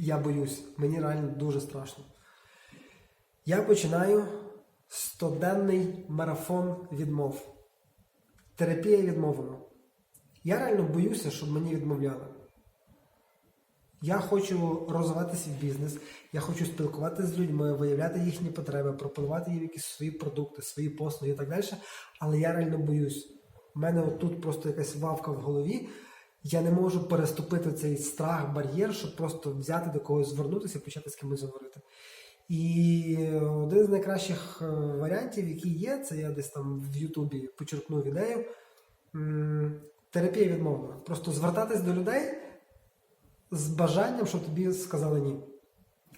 я боюсь, мені реально дуже страшно. Я починаю стоденний марафон відмов. Терапія відмовами. Я реально боюся, щоб мені відмовляли. Я хочу розвиватися в бізнес, я хочу спілкуватися з людьми, виявляти їхні потреби, пропонувати їм якісь свої продукти, свої послуги і так далі. Але я реально боюсь. У мене тут просто якась вавка в голові. Я не можу переступити цей страх, бар'єр, щоб просто взяти до когось звернутися і почати з кимось говорити. І один з найкращих е, варіантів, який є, це я десь там в Ютубі почерпнув ідею. Терапія відмовна. Просто звертатись до людей з бажанням, щоб тобі сказали ні.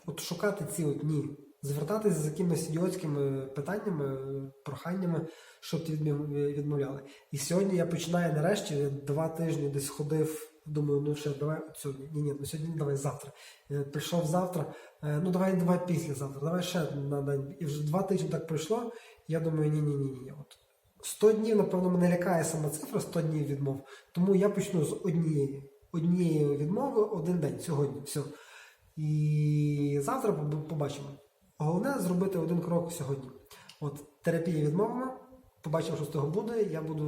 От шукати ці от ні. Звертатись з якимись ідіотськими питаннями, проханнями, щоб відмів- відмовляли. І сьогодні я починаю нарешті, я два тижні десь ходив, думаю, ну ще давай сьогодні. Ні, ні, ну сьогодні давай завтра. Е, Прийшов завтра, е, ну давай, давай післязавтра, давай ще на день. І вже два тижні так пройшло. Я думаю, ні, ні, ні, ні. От 100 днів, напевно, мене лякає сама цифра 100 днів відмов. Тому я почну з однієї. Однієї відмови один день сьогодні. Все. І завтра побачимо. Головне зробити один крок сьогодні. От терапія відмовами. Побачимо, що з того буде. Я буду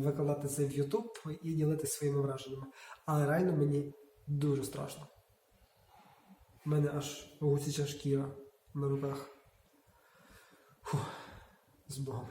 викладати це в YouTube і ділитися своїми враженнями. Але реально мені дуже страшно. У мене аж гусяча шкіра на руках. Фух, з Богом.